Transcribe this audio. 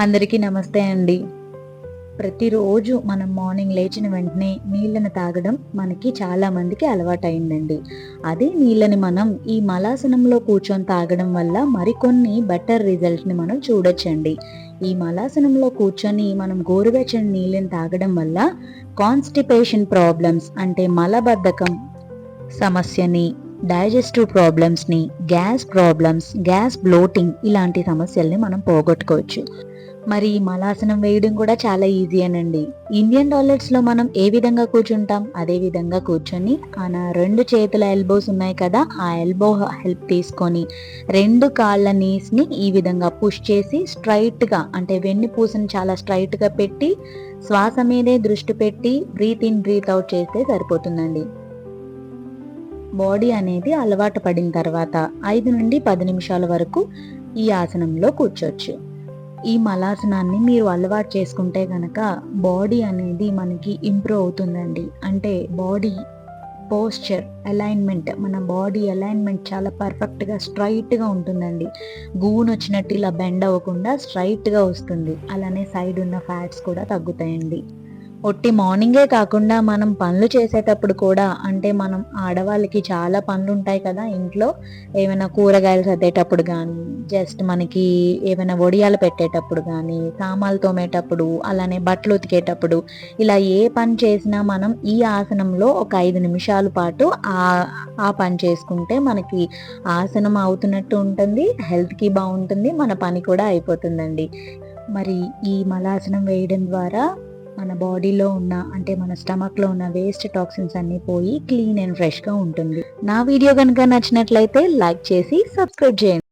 అందరికీ నమస్తే అండి. ప్రతిరోజు మనం మార్నింగ్ లేచిన వెంటనే నీళ్ళని తాగడం మనకి చాలామందికి అలవాటైందండి. అదే నీళ్ళని మనం ఈ మలాసనంలో కూర్చొని తాగడం వల్ల మరికొన్ని బెటర్ రిజల్ట్ని మనం చూడొచ్చండి. ఈ మలాసనంలో కూర్చొని మనం గోరువెచ్చని నీళ్ళని తాగడం వల్ల కాన్స్టిపేషన్ ప్రాబ్లమ్స్ అంటే మలబద్ధకం సమస్యని డైజెస్టివ్ ప్రాబ్లమ్స్ని గ్యాస్ ప్రాబ్లమ్స్ గ్యాస్ బ్లోటింగ్ ఇలాంటి సమస్యల్ని మనం పోగొట్టుకోవచ్చు. మరి మలాసనం వేయడం కూడా చాలా ఈజీ అనండి. ఇండియన్ టాయిలెట్స్లో మనం ఏ విధంగా కూర్చుంటాం? అదే విధంగా కూర్చొని మన రెండు చేతుల ఎల్బోస్ ఉన్నాయి కదా ఆ ఎల్బో హెల్ప్ తీసుకొని రెండు కాళ్ళ నీస్ని ఈ విధంగా పుష్ చేసి స్ట్రైట్గా అంటే వెన్ను పూసని చాలా స్ట్రైట్గా పెట్టి శ్వాస మీదే దృష్టి పెట్టి బ్రీత్ ఇన్ బ్రీత్ అవుట్ చేస్తే సరిపోతుందండి. బాడీ అనేది అలవాటు పడిన తర్వాత ఐదు నుండి పది నిమిషాల వరకు ఈ ఆసనంలో కూర్చోవచ్చు. ఈ మలాసనాన్ని మీరు అలవాటు చేసుకుంటే కనుక బాడీ అనేది మనకి ఇంప్రూవ్ అవుతుందండి. అంటే బాడీ పోస్చర్ అలైన్మెంట్ మన బాడీ అలైన్మెంట్ చాలా పర్ఫెక్ట్గా స్ట్రైట్గా ఉంటుందండి. గూన్ వచ్చినట్టు ఇలా బెండ్ అవ్వకుండా స్ట్రైట్గా వస్తుంది. అలానే సైడ్ ఉన్న ఫ్యాట్స్ కూడా తగ్గుతాయండి. ఒట్టి మార్నింగే కాకుండా మనం పనులు చేసేటప్పుడు కూడా అంటే మనం ఆడవాళ్ళకి చాలా పనులు ఉంటాయి కదా ఇంట్లో. ఏమైనా కూరగాయలు సర్దేటప్పుడు కానీ జస్ట్ మనకి ఏమైనా వడియాలు పెట్టేటప్పుడు కానీ సామాన్లు తోమేటప్పుడు అలానే బట్టలు ఉతికేటప్పుడు ఇలా ఏ పని చేసినా మనం ఈ ఆసనంలో ఒక ఐదు నిమిషాల పాటు ఆ ఆ పని చేసుకుంటే మనకి ఆసనం అవుతున్నట్టు ఉంటుంది హెల్త్కి బాగుంటుంది మన పని కూడా అయిపోతుందండి. మరి ఈ మలాసనం వేయడం ద్వారా మన బాడీలో ఉన్న అంటే మన స్టమక్లో ఉన్న వేస్ట్ టాక్సిన్స్ అన్నీ పోయి క్లీన్ అండ్ ఫ్రెష్గా ఉంటుంది. నా వీడియో కనుక నచ్చినట్లయితే లైక్ చేసి సబ్స్క్రైబ్ చేయండి.